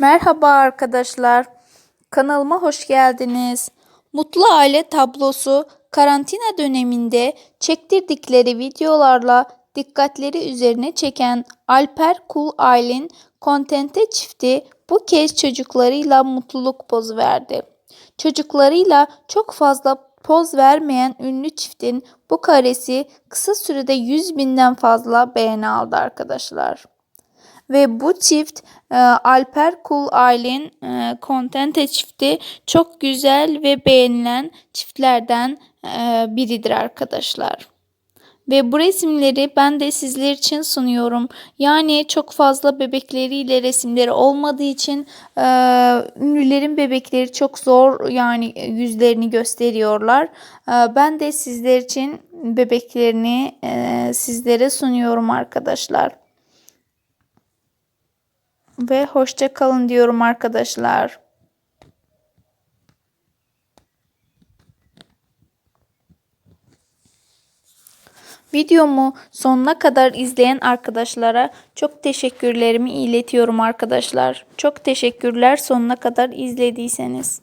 Merhaba arkadaşlar. Kanalıma hoş geldiniz. Mutlu aile tablosu karantina döneminde çektirdikleri videolarla dikkatleri üzerine çeken Alper Kul Aylin Kontente çifti bu kez çocuklarıyla mutluluk pozu verdi. Çocuklarıyla çok fazla poz vermeyen ünlü çiftin bu karesi kısa sürede 100 binden fazla beğeni aldı arkadaşlar. Ve bu çift e, Alper Kul Aylin e, çifti çok güzel ve beğenilen çiftlerden e, biridir arkadaşlar. Ve bu resimleri ben de sizler için sunuyorum. Yani çok fazla bebekleriyle resimleri olmadığı için e, ünlülerin bebekleri çok zor yani yüzlerini gösteriyorlar. E, ben de sizler için bebeklerini e, sizlere sunuyorum arkadaşlar. Ve hoşça kalın diyorum arkadaşlar. Videomu sonuna kadar izleyen arkadaşlara çok teşekkürlerimi iletiyorum arkadaşlar. Çok teşekkürler sonuna kadar izlediyseniz.